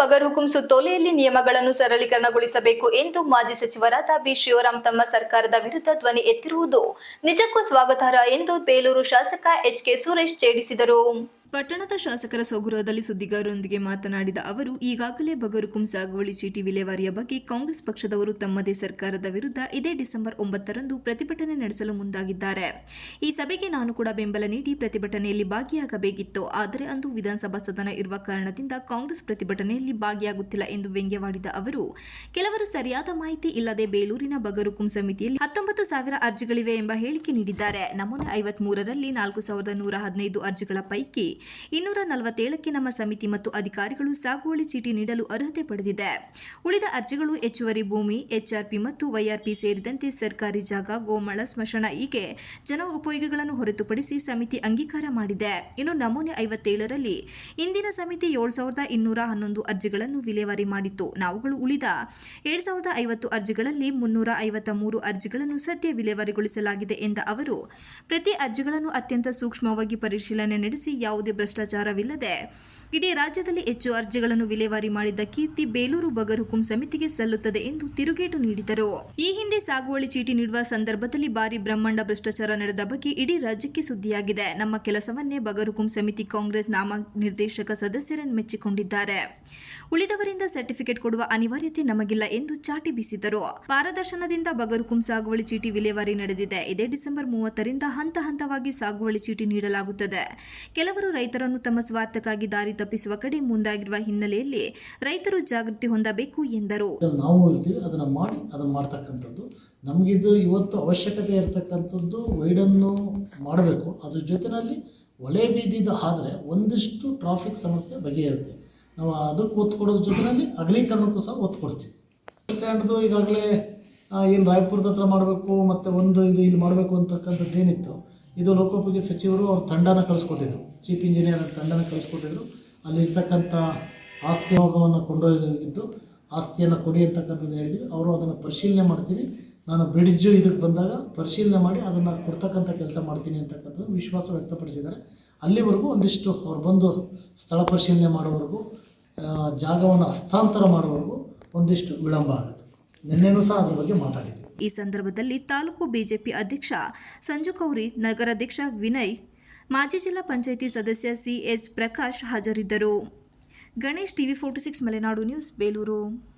ಬಗರ್ಹುಕುಂ ಸುತ್ತೋಲೆಯಲ್ಲಿ ನಿಯಮಗಳನ್ನು ಸರಳೀಕರಣಗೊಳಿಸಬೇಕು ಎಂದು ಮಾಜಿ ಸಚಿವರಾದ ಬಿ. ಶಿವರಾಮ್ ತಮ್ಮ ಸರ್ಕಾರದ ವಿರುದ್ಧ ಧ್ವನಿ ಎತ್ತಿರುವುದು ನಿಜಕ್ಕೂ ಸ್ವಾಗತಾರ್ಹ ಎಂದು ಬೇಲೂರು ಶಾಸಕ ಎಚ್ ಕೆ ಸುರೇಶ್ ಛೇಡಿಸಿದರು. ಪಟ್ಟಣದ ಶಾಸಕರ ಸ್ವಗೃಹದಲ್ಲಿ ಸುದ್ದಿಗಾರರೊಂದಿಗೆ ಮಾತನಾಡಿದ ಅವರು, ಈಗಾಗಲೇ ಬಗರುಕುಂ ಸಾಗುವಳಿ ಚೀಟಿ ವಿಲೇವಾರಿಯ ಬಗ್ಗೆ ಕಾಂಗ್ರೆಸ್ ಪಕ್ಷದವರು ತಮ್ಮದೇ ಸರ್ಕಾರದ ವಿರುದ್ಧ ಇದೇ ಡಿಸೆಂಬರ್ ಒಂಬತ್ತರಂದು ಪ್ರತಿಭಟನೆ ನಡೆಸಲು ಮುಂದಾಗಿದ್ದಾರೆ. ಈ ಸಭೆಗೆ ನಾನು ಕೂಡ ಬೆಂಬಲ ನೀಡಿ ಪ್ರತಿಭಟನೆಯಲ್ಲಿ ಭಾಗಿಯಾಗಬೇಕಿತ್ತು. ಆದರೆ ಅಂದು ವಿಧಾನಸಭಾ ಸದನ ಇರುವ ಕಾರಣದಿಂದ ಕಾಂಗ್ರೆಸ್ ಪ್ರತಿಭಟನೆಯಲ್ಲಿ ಭಾಗಿಯಾಗುತ್ತಿಲ್ಲ ಎಂದು ವ್ಯಂಗ್ಯವಾಡಿದ ಅವರು, ಕೆಲವರು ಸರಿಯಾದ ಮಾಹಿತಿ ಇಲ್ಲದೆ ಬೇಲೂರಿನ ಬಗರುಕುಂ ಸಮಿತಿಯಲ್ಲಿ ಹತ್ತೊಂಬತ್ತು ಸಾವಿರ ಅರ್ಜಿಗಳಿವೆ ಎಂಬ ಹೇಳಿಕೆ ನೀಡಿದ್ದಾರೆ. ನಮೂನೆ ಐವತ್ಮೂರರಲ್ಲಿ ನಾಲ್ಕು ಸಾವಿರದ ನೂರ ಹದಿನೈದು ಅರ್ಜಿಗಳ ಪೈಕಿ ಇನ್ನೂರ ನಲವತ್ತೇಳಕ್ಕೆ ನಮ್ಮ ಸಮಿತಿ ಮತ್ತು ಅಧಿಕಾರಿಗಳು ಸಾಗುವಳಿ ಚೀಟಿ ನೀಡಲು ಅರ್ಹತೆ ಪಡೆದಿದೆ. ಉಳಿದ ಅರ್ಜಿಗಳು ಹೆಚ್ಚುವರಿ ಭೂಮಿ, ಎಚ್ಆರ್ಪಿ ಮತ್ತು ವೈಆರ್ಪಿ ಸೇರಿದಂತೆ ಸರ್ಕಾರಿ ಜಾಗ, ಗೋಮಳ, ಸ್ಮಶಾನ ಹೀಗೆ ಜನ ಉಪಯೋಗಿಗಳನ್ನು ಹೊರತುಪಡಿಸಿ ಸಮಿತಿ ಅಂಗೀಕಾರ ಮಾಡಿದೆ. ಇನ್ನು ನಮೂನೆ ಐವತ್ತೇಳರಲ್ಲಿ ಇಂದಿನ ಸಮಿತಿ ಏಳು ಸಾವಿರದ ಇನ್ನೂರ ಹನ್ನೊಂದು ಅರ್ಜಿಗಳನ್ನು ವಿಲೇವಾರಿ ಮಾಡಿತ್ತು. ನಾವುಗಳು ಉಳಿದ ಏಳು ಸಾವಿರದ ಐವತ್ತು ಅರ್ಜಿಗಳಲ್ಲಿ ಮುನ್ನೂರ ಐವತ್ತ ಮೂರು ಅರ್ಜಿಗಳನ್ನು ಸದ್ಯ ವಿಲೇವಾರಿಗೊಳಿಸಲಾಗಿದೆ ಎಂದ ಅವರು, ಪ್ರತಿ ಅರ್ಜಿಗಳನ್ನು ಅತ್ಯಂತ ಸೂಕ್ಷ್ಮವಾಗಿ ಪರಿಶೀಲನೆ ನಡೆಸಿ ಯಾವುದೇ ಭ್ರಷ್ಟಾಚಾರವಿಲ್ಲದೆ ಇಡೀ ರಾಜ್ಯದಲ್ಲಿ ಹೆಚ್ಚು ಅರ್ಜಿಗಳನ್ನು ವಿಲೇವಾರಿ ಮಾಡಿದ್ದ ಕೀರ್ತಿ ಬೇಲೂರು ಬಗರ್ಹುಕುಂ ಸಮಿತಿಗೆ ಸಲ್ಲುತ್ತದೆ ಎಂದು ತಿರುಗೇಟು ನೀಡಿದರು. ಈ ಹಿಂದೆ ಸಾಗುವಳಿ ಚೀಟಿ ನೀಡುವ ಸಂದರ್ಭದಲ್ಲಿ ಭಾರಿ ಬ್ರಹ್ಮಾಂಡ ಭ್ರಷ್ಟಾಚಾರ ನಡೆದ ಬಗ್ಗೆ ಇಡೀ ರಾಜ್ಯಕ್ಕೆ ಸುದ್ದಿಯಾಗಿದೆ. ನಮ್ಮ ಕೆಲಸವನ್ನೇ ಬಗರ್ಹುಕುಂ ಸಮಿತಿ ಕಾಂಗ್ರೆಸ್ ನಾಮ ನಿರ್ದೇಶಕ ಸದಸ್ಯರನ್ನು ಮೆಚ್ಚಿಕೊಂಡಿದ್ದಾರೆ. ಉಳಿದವರಿಂದ ಸರ್ಟಿಫಿಕೇಟ್ ಕೊಡುವ ಅನಿವಾರ್ಯತೆ ನಮಗಿಲ್ಲ ಎಂದು ಚಾಟಿ ಬೀಸಿದರು. ಪಾರದರ್ಶನದಿಂದ ಬಗರುಕುಂ ಸಾಗುವಳಿ ಚೀಟಿ ವಿಲೇವಾರಿ ನಡೆದಿದೆ. ಇದೇ ಡಿಸೆಂಬರ್ ಮೂವತ್ತರಿಂದ ಹಂತ ಹಂತವಾಗಿ ಸಾಗುವಳಿ ಚೀಟಿ ನೀಡಲಾಗುತ್ತದೆ. ಕೆಲವರು ರೈತರನ್ನು ತಮ್ಮ ಸ್ವಾರ್ಥಕ್ಕಾಗಿ ದಾರಿ ತಪ್ಪಿಸುವ ಕಡೆ ಮುಂದಾಗಿರುವ ಹಿನ್ನೆಲೆಯಲ್ಲಿ ರೈತರು ಜಾಗೃತಿ ಹೊಂದಬೇಕು ಎಂದರು. ನಾವು ಇರ್ತೀವಿ ಅದನ್ನು ಮಾಡಿ, ಅದನ್ನು ಮಾಡ್ತಕ್ಕಂಥದ್ದು. ನಮಗಿದು ಇವತ್ತು ಅವಶ್ಯಕತೆ ಇರತಕ್ಕಂಥದ್ದು ವೈಡನ್ನು ಮಾಡಬೇಕು. ಅದ್ರ ಜೊತೆಯಲ್ಲಿ ಒಲೆ ಬೀದಿದು ಆದರೆ ಒಂದಿಷ್ಟು ಟ್ರಾಫಿಕ್ ಸಮಸ್ಯೆ ಬಗೆಯಿರುತ್ತೆ ನಾವು ಅದಕ್ಕೆ ಒತ್ತು ಕೊಡೋದ್ರ ಜೊತೆಯಲ್ಲಿ ಅಗಲೀಕರಣಕ್ಕೂ ಸಹ ಒತ್ತು ಕೊಡ್ತೀವಿ ಸ್ಟ್ಯಾಂಡ್ದು ಈಗಾಗಲೇ ಏನು ರಾಯಪುರದ ಹತ್ರ ಮಾಡಬೇಕು, ಮತ್ತು ಒಂದು ಇದು ಇಲ್ಲಿ ಮಾಡಬೇಕು ಅಂತಕ್ಕಂಥದ್ದು ಏನಿತ್ತು? ಇದು ಲೋಕೋಪಯೋಗಿ ಸಚಿವರು ಅವ್ರ ತಂಡನ ಕಳಿಸ್ಕೊಟ್ಟಿದ್ರು. Chief engineer ತಂಡನ ಕಳಿಸ್ಕೊಟ್ಟಿದ್ರು. ಅಲ್ಲಿರ್ತಕ್ಕಂಥ ಆಸ್ತಿ ಯೋಗವನ್ನು ಕೊಂಡೊಯ್ದಿದ್ದು, ಆಸ್ತಿಯನ್ನು ಕೊಡಿ ಅಂತಕ್ಕಂಥದ್ದು ಹೇಳಿದ್ವಿ. ಅವರು ಅದನ್ನು ಪರಿಶೀಲನೆ ಮಾಡ್ತೀನಿ ನಾನು ಬ್ರಿಡ್ಜ್ ಇದಕ್ಕೆ ಬಂದಾಗ ಪರಿಶೀಲನೆ ಮಾಡಿ ಅದನ್ನು ಕೊಡ್ತಕ್ಕಂಥ ಕೆಲಸ ಮಾಡ್ತೀನಿ ಅಂತಕ್ಕಂಥದ್ದು ವಿಶ್ವಾಸ ವ್ಯಕ್ತಪಡಿಸಿದ್ದಾರೆ. ಅಲ್ಲಿವರೆಗೂ ಒಂದಿಷ್ಟು ಅವ್ರು ಬಂದು ಸ್ಥಳ ಪರಿಶೀಲನೆ ಮಾಡೋವರೆಗೂ ಜಾಗವನ್ನು ಹಸ್ತಾಂತರ ಮಾಡೋವರೆಗೂ ಒಂದಿಷ್ಟು ವಿಳಂಬ ಆಗುತ್ತೆ. ನಿನ್ನೆನೂ ಸಹ ಅದ್ರ ಬಗ್ಗೆ ಮಾತಾಡಿದ್ವಿ. ಈ ಸಂದರ್ಭದಲ್ಲಿ ತಾಲೂಕು ಬಿಜೆಪಿ ಅಧ್ಯಕ್ಷ ಸಂಜು ಕೌರಿ, ನಗರಾಧ್ಯಕ್ಷ ವಿನಯ್, ಮಾಜಿ ಜಿಲ್ಲಾ ಪಂಚಾಯಿತಿ ಸದಸ್ಯ ಸಿಎಸ್ ಪ್ರಕಾಶ್ ಹಾಜರಿದ್ದರು. Ganesh TV forty six Malenadu news, Belur.